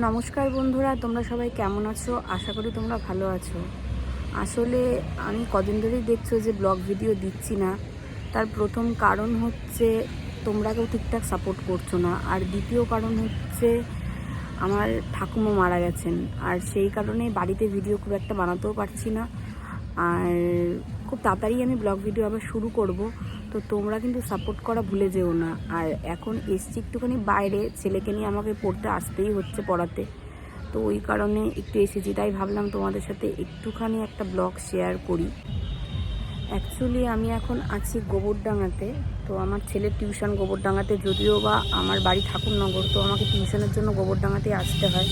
নমস্কার বন্ধুরা, তোমরা সবাই কেমন আছো? আশা করি তোমরা ভালো আছো। আসলে আমি কদিন ধরেই দেখছ যে ব্লগ ভিডিও দিচ্ছি না। তার প্রথম কারণ হচ্ছে তোমরা কেউ ঠিকঠাক সাপোর্ট করছ না। আর দ্বিতীয় কারণ হচ্ছে আমার ঠাকুমা মারা গেছেন। আর সেই কারণে বাড়িতে ভিডিও খুব একটা বানাতেও পারছি না। আর খুব তাড়াতাড়ি আমি ব্লগ ভিডিও আবার শুরু করব। তো তোমরা কিন্তু সাপোর্ট করা ভুলে যেও না। আর এখন এসছি একটুখানি বাইরে, ছেলেকে নিয়ে আমাকে পড়তে আসতেই হচ্ছে পড়াতে। তো ওই কারণে একটু এসেছি, তাই ভাবলাম তোমাদের সাথে একটুখানি একটা ব্লগ শেয়ার করি। অ্যাকচুয়ালি আমি এখন আছি গোবরডাঙ্গাতে। তো আমার ছেলের টিউশন গোবরডাঙ্গাতে, যদিও বা আমার বাড়ি ঠাকুরনগর, তো আমাকে টিউশনের জন্য গোবরডাঙ্গাতে আসতে হয়।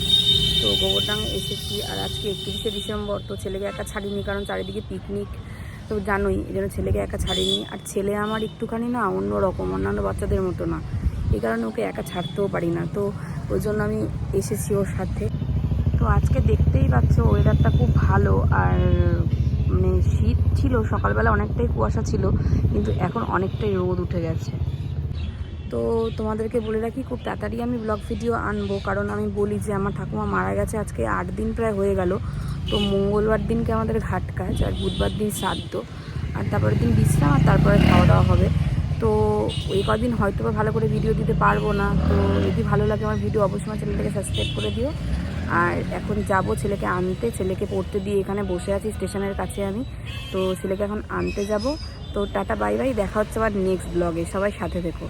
তো গোবরডাঙ্গা এসেছি, আর আজকে একত্রিশে ডিসেম্বর, তো ছেলেকে একা ছাড়িনি, কারণ চারিদিকে পিকনিক তো জানোই, এই জন্য ছেলেকে একা ছাড়িনি। আর ছেলে আমার একটুখানি না অন্য রকম অন্যান্য বাচ্চাদের মতো না। এই কারণে ওকে একা ছাড়তেও পারি না। তো ওই জন্য আমি এসেছি ওর সাথে। তো আজকে দেখতেই পাচ্ছ ওয়েদারটা খুব ভালো। আর মানে শীত ছিল, সকালবেলা অনেকটাই কুয়াশা ছিল, কিন্তু এখন অনেকটাই রোদ উঠে গেছে। তো তোমাদেরকে বলে রাখি, খুব তাড়াতাড়ি আমি ব্লগ ভিডিও আনব। কারণ আমি বলি যে আমার ঠাকুমা মারা গেছে, আজকে আট দিন প্রায় হয়ে গেল। তো মঙ্গলবার দিনকে আমাদের ঘাট কাজ, আর বুধবার দিন শ্রাদ্ধ, আর তারপরের দিন বিশ্রাম, আর তারপরে খাওয়া দাওয়া হবে। তো ওই কদিন হয়তো বা ভালো করে ভিডিও দিতে পারব না। তো যদি ভালো লাগে আমার ভিডিও অবশ্যই আমার চ্যানেলটাকে সাবস্ক্রাইব করে দিও। আর এখন যাব ছেলেকে আনতে। ছেলেকে পড়তে দিয়ে এখানে বসে আছি, স্টেশনের কাছে আমি। তো ছেলেকে এখন আনতে যাব। তো টাটা, বাই বাই। দেখা হচ্ছে আবার নেক্সট ব্লগে সবাই সাথে থেকো।